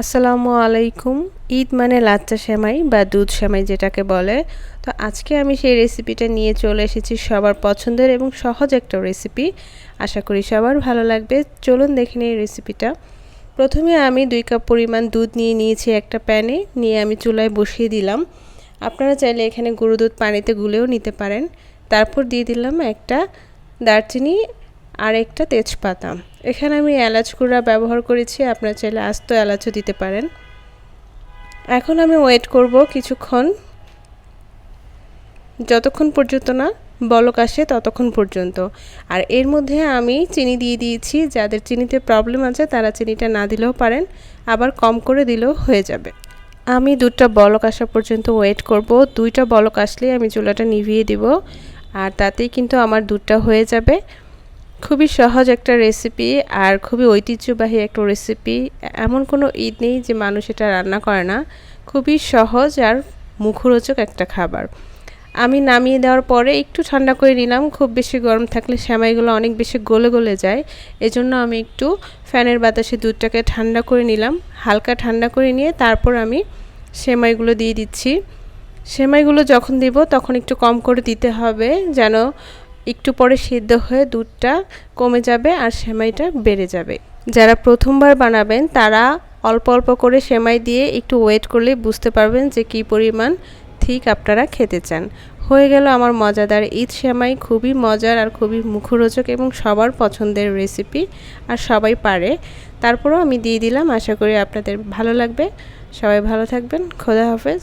আসসালামু আলাইকুম। ঈদ মানে লাচ্চা সেমাই বা দুধ সেমাই যেটাকে বলে। তো আজকে আমি সেই রেসিপিটা নিয়ে চলে এসেছি সবার পছন্দের এবং সহজ একটা রেসিপি। আশা করি সবার ভালো লাগবে। চলুন দেখে নিই রেসিপিটা। প্রথমে আমি দুই কাপ পরিমাণ দুধ নিয়ে নিয়েছি একটা প্যানে, নিয়ে আমি চুলায় বসিয়ে দিলাম। আপনারা চাইলে এখানে গরু দুধ পানিতে গুলেও নিতে পারেন। তারপর দিয়ে দিলাম একটা দারচিনি আর একটা তেজপাতা। এখানে আমি এলাচ গুঁড়া ব্যবহার করেছি, আপনারা চাইলে আস্ত এলাচও দিতে পারেন। এখন আমি ওয়েট করব কিছুক্ষণ। যতক্ষণ পর্যন্ত না বলক আসে ততক্ষণ পর্যন্ত। আর এর মধ্যে আমি চিনি দিয়ে দিয়েছি, যাদের চিনিতে প্রবলেম আছে তারা চিনিটা না দিলেও পারেন, আবার কম করে দিলেও হয়ে যাবে। আমি দুটা বলক আসা পর্যন্ত ওয়েট করব। দুইটা বলক আসলেই আমি চুলাটা নিভিয়ে দিব, আর তাতেই কিন্তু আমার দুধটা হয়ে যাবে। খুবই সহজ একটা রেসিপি আর খুবই ঐতিহ্যবাহী একটা রেসিপি এমন কোনো ঈদ নেই যে মানুষ এটা রান্না করে না। খুবই সহজ আর মুখরোচক একটা খাবার। আমি নামিয়ে দেওয়ার পরে একটু ঠান্ডা করে নিলাম। খুব বেশি গরম থাকলে সেমাইগুলো অনেক বেশি গলে গলে যায়। এজন্য আমি একটু ফ্যানের বাতাসে দুধটাকে ঠান্ডা করে নিলাম। হালকা ঠান্ডা করে নিয়ে তারপর আমি সেমাইগুলো দিয়ে দিচ্ছি। সেমাইগুলো যখন দিব তখন একটু কম করে দিতে হবে যেন একটু পরে সিদ্ধ হয়ে দুধটা কমে যাবে আর সেমাইটা বেড়ে যাবে। যারা প্রথমবার বানাবেন, তারা অল্প অল্প করে সেমাই দিয়ে একটু ওয়েট করলে বুঝতে পারবেন যে কী পরিমাণ ঠিক আপনারা খেতে চান। হয়ে গেল আমার মজাদার ঈদ সেমাই। খুবই মজার আর খুবই মুখরোচক এবং সবার পছন্দের রেসিপি আর সবাই পারে। তারপরেও আমি দিয়ে দিলাম। আশা করি আপনাদের ভালো লাগবে। সবাই ভালো থাকবেন। খোদা হাফেজ।